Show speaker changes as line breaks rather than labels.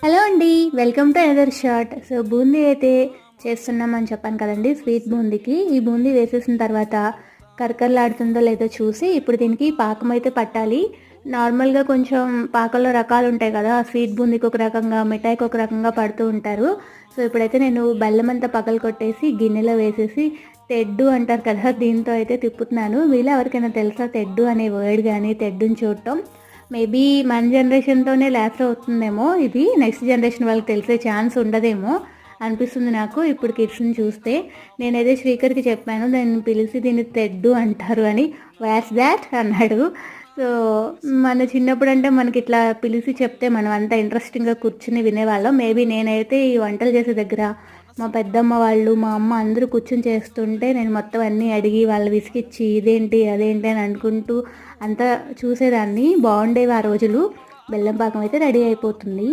Hello అండి welcome to either short. So boondi అయితే చేస్తున్నామని చెప్పాను కదండి స్వీట్ బూందీకి. ఈ బూందీ వేసేసిన తర్వాత కరకరలాడుతుందో లేదో చూసి ఇప్పుడు దీనికి పాకం అయితే పట్టాలి. నార్మల్గా కొంచెం పాకంలో రకాలు ఉంటాయి కదా స్వీట్ బూందీకి ఒక రకంగా మిఠాయికి ఒక రకంగా పడుతూ ఉంటారు. సో ఇప్పుడైతే నేను బెల్లం అంతా పగలు కొట్టేసి గిన్నెలో వేసేసి తెడ్డు అంటారు కదా దీంతో అయితే తిప్పుతున్నాను. వీళ్ళు ఎవరికైనా తెలుసా తెడ్డు అనే వర్డ్ కానీ తెడ్డుని చూడటం? మేబీ మన జనరేషన్తోనే ల్యాప్స్ అవుతుందేమో. ఇది నెక్స్ట్ జనరేషన్ వాళ్ళకి తెలిసే ఛాన్స్ ఉండదేమో అనిపిస్తుంది నాకు ఇప్పుడు కిడ్స్ని చూస్తే. నేనైతే శ్రీకర్కి చెప్పాను దాన్ని పిలిచి దీన్ని తెడ్డు అంటారు అని. వాట్స్ దాట్ అన్నాడు సో మన చిన్నప్పుడు అంటే మనకి ఇట్లా పిలిచి చెప్తే మనం అంత ఇంట్రెస్టింగ్గా కూర్చుని వినేవాళ్ళం. మేబీ నేనైతే ఈ వంటలు చేసే దగ్గర మా పెద్దమ్మ వాళ్ళు మా అమ్మ అందరూ కూర్చొని చేస్తుంటే నేను మొత్తం అన్నీ అడిగి వాళ్ళు విసిగిచ్చి ఇదేంటి అదేంటి అని అనుకుంటూ అంతా చూసేదాన్ని. బాగుండేవి ఆ రోజులు. బెల్లం పాకం అయితే రెడీ అయిపోతుంది.